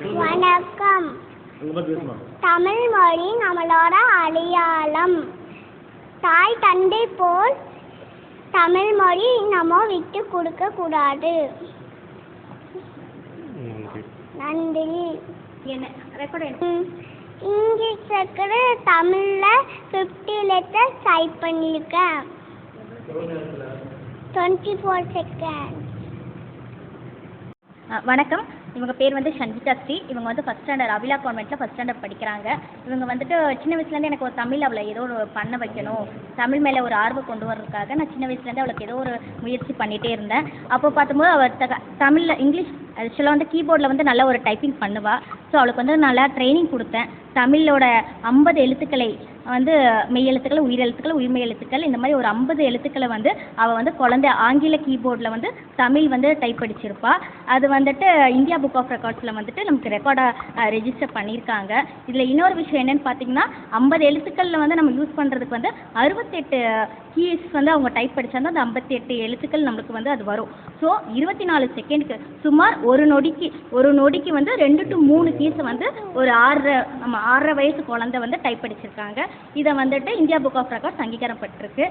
வணக்கம். தமிழ் மொழி நம்மளோட அடையாளம். தாய் தந்தை போல் தமிழ் மொழி நம்ம விட்டு கொடுக்க கூடாது. நன்றி. என்ன? ரெக்கார்ட் ம், இங்கிலீஷ் இருக்கிற தமிழில் ஃபிஃப்டி லெட்டர் டைப் பண்ணியிருக்கேன் டுவெண்ட்டி ஃபோர் செகண்ட் வணக்கம். இவங்க பேர் வந்து சஞ்சிதா ஸ்ரீ. இவங்க வந்து ஃபஸ்ட் ஸ்டாண்டர்ட் அபிலா கான்வெண்ட்டில் ஃபஸ்ட் ஸ்டாண்டர்ட் படிக்கிறாங்க. இவங்க வந்துட்டு சின்ன வயசுலேருந்து எனக்கு ஒரு தமிழ் அவளை ஏதோ ஒரு பண்ண வைக்கணும். தமிழ் மேலே ஒரு ஆர்வம் கொண்டு வர்றதுக்காக நான் சின்ன வயசுலேருந்து அவளுக்கு ஏதோ ஒரு முயற்சி பண்ணிகிட்டே இருந்தேன். அப்போ பார்த்தும்போது அவள் த தமிழில் இங்கிலீஷ் ஆக்சுவலாக வந்து கீபோர்டில் வந்து நல்லா ஒரு டைப்பிங் பண்ணுவாள் ஸோ அவளுக்கு வந்து நல்லா ட்ரைனிங் கொடுத்தேன். தமிழோட ஐம்பது எழுத்துக்களை வந்து மெய் எழுத்துக்கள் உயிர் எழுத்துக்கள் உயிர்மெய் எழுத்துக்கள் இந்த மாதிரி ஒரு ஐம்பது எழுத்துக்களை வந்து அவள் வந்து குழந்தை ஆங்கில கீபோர்டில் வந்து தமிழ் வந்து டைப் அடிச்சிருப்பா. அது வந்துட்டு இந்தியா புக் ஆஃப் ரெக்கார்ட்ஸில் வந்துட்டு நமக்கு ரெக்கார்டாக ரெஜிஸ்டர் பண்ணியிருக்காங்க இதில் இன்னொரு விஷயம் என்னென்னு பார்த்தீங்கன்னா ஐம்பது எழுத்துக்களில் வந்து நம்ம யூஸ் பண்ணுறதுக்கு வந்து அறுபத்தெட்டு கீஸ் வந்து அவங்க டைப் படிச்சாங்க அந்த ஐம்பத்தி எட்டு எழுத்துக்கள் நம்மளுக்கு வந்து அது வரும். ஸோ இருபத்தி நாலு செகண்டுக்கு சுமார் ஒரு நொடிக்கு ஒரு நொடிக்கு வந்து ரெண்டு டு மூணு கீஸை வந்து ஒரு ஆறரை நம்ம ஆறரை வயசு குழந்தை வந்து டைப் அடிச்சிருக்காங்க. இதை வந்துட்டு இந்தியா புக் ஆஃப் ரெக்கார்ட்ஸ் அங்கீகாரம் பெற்றிருக்கு